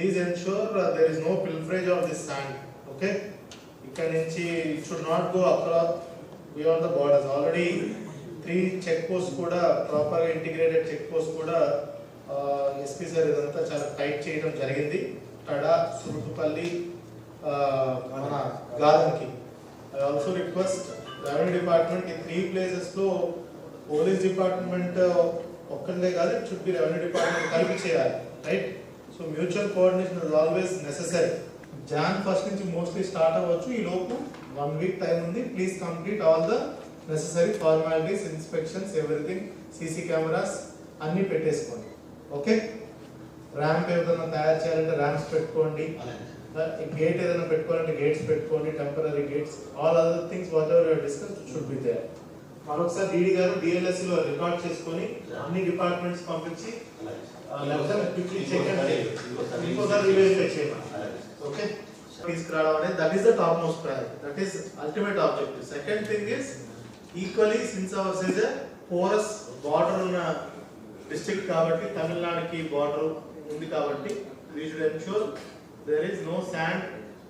Please ensure there is no pilferage of this sand okay ఇక్కడ నుంచి it should not go across beyond the borders already three check post కూడా ప్రాపర్గా integrated check post కూడా SP sir ఇదంతా చాలా tight చేయడం జరిగింది. Ta-da Surukupalli మన గార్డెన్కి. I also request revenue department ఈ త్రీ ప్లేసెస్లో పోలీస్ డిపార్ట్మెంట్ ఒక్కళ్ళే కాదు it should be revenue department కలిపి చేయాలి right so mutual coordination is always necessary June first నుంచి మోస్ట్లీ స్టార్ట్ అవ్వచ్చు. ఈ లోపు వన్ వీక్ టైం ఉంది. Please complete all the necessary formalities inspections everything CC cameras అన్ని పెట్టేసుకోండి. ఓకే ర్యాంప్ ఏదైనా తయారు చేయాలంటే ర్యాంప్స్ పెట్టుకోండి. గేట్ ఏదైనా పెట్టుకోవాలంటే గేట్స్ పెట్టుకోండి. Temporary gates all other things whatever discuss should be there మరొకసారి డీడీ గారు డిఎల్ఎస్లో రికార్డ్ చేసుకొని అన్ని డిపార్ట్మెంట్స్ పంపించి క్విక్లీ చెక్ ఇంకోసారి రివైజ్ చేయమని. ఓకే తీసుకురావడం అనేది that is the top most priority that is ultimate objective second thing is equally since ours is porous border ఉన్న డిస్ట్రిక్ట్ కాబట్టి తమిళనాడుకి బార్డర్ ఉంది కాబట్టి we should ensure there is no sand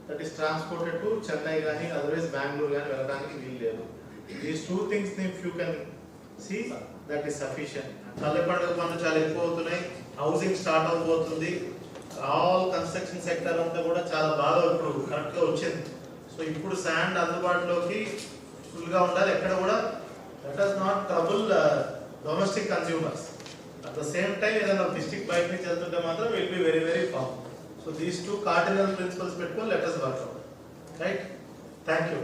that is transported to Chennai కానీ otherwise Bengaluru కానీ వెళ్ళడానికి వీలు లేదు. These two things if you can see that is sufficient పల్లె పండుగ పనులు చాలా ఎక్కువ అవుతున్నాయి హౌసింగ్ స్టార్ట్ అవబోతుంది. ఆల్ కన్స్ట్రక్షన్ సెక్టర్ అంతా కూడా చాలా బాగా ఇప్పుడు కరెక్ట్గా వచ్చింది. సో ఇప్పుడు శాండ్ అందుబాటులోకి ఫుల్గా ఉండాలి. ఎక్కడ కూడా? That is not trouble domestic consumers at the same time ఏదైనా డిస్ట్రిక్ట్ బయట నుంచి వెళ్తుంటే మాత్రం will be very very firm so these two cardinal principles పెట్టుకొని let us work out right thank you